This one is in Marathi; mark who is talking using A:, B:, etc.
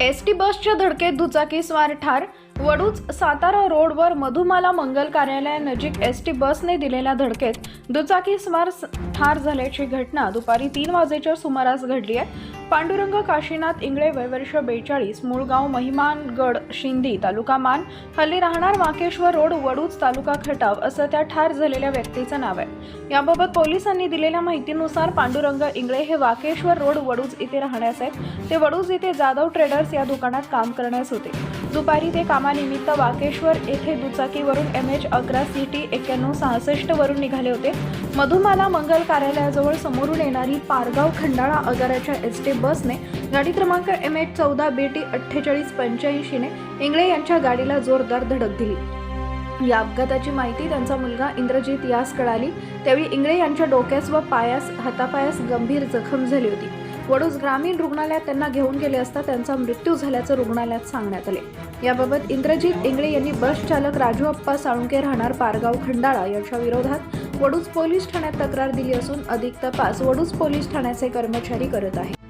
A: एस टी बसच्या धडकेत दुचाकीस्वार ठार वडूज सातारा रोडवर मधुमाला मंगल कार्यालयानजीक एस टी बसने दिलेल्या धडकेत दुचाकी स्मार स- ठार झाल्याची घटना दुपारी तीन वाजेच्या सुमारास घडली आहे. पांडुरंग काशीनाथ इंगळे वयवर्ष बेचाळीस मुळगाव महिमानगड शिंदी तालुका मान हल्ली राहणार वाकेश्वर रोड वडूज तालुका खटाव असं त्या ठार झालेल्या व्यक्तीचं नाव आहे. याबाबत पोलिसांनी दिलेल्या माहितीनुसार पांडुरंग इंगळे हे वाकेश्वर रोड वडूज इथे राहण्यास आहेत. ते वडूज इथे जाधव ट्रेडर्स या दुकानात काम करण्यास होते. दुपारी ते कामानिमित्त वाकेश्वर येथे दुचाकीवरून एम एच अकरा सी टी एक्क्याण्णव सहासष्ट वरून निघाले होते. मधुमाला मंगल कार्यालयाजवळ समोरून येणारी पारगाव खंडाळा आगाराच्या एस टी बसने गाडी क्रमांक एम एच चौदा बी टी अठ्ठेचाळीस पंच्याऐंशीने इंगळे यांच्या गाडीला जोरदार धडक दिली. या अपघाताची माहिती त्यांचा मुलगा इंद्रजित यास कळाली. त्यावेळी इंगळे यांच्या डोक्यास व पायास हातापायास गंभीर जखम झाली होती. वडूज ग्रामीण रुग्णालयात त्यांना घेऊन गेले असता त्यांचा मृत्यू झाल्याचं रुग्णालयात सांगण्यात आले. याबाबत इंद्रजित इंगळे यांनी बस चालक राजू अप्पा साळुंके राहणार पारगाव खंडाळा यांच्या विरोधात वडूज पोलीस ठाण्यात तक्रार दिली असून अधिक तपास वडूज पोलीस ठाण्याचे कर्मचारी करत आहेत.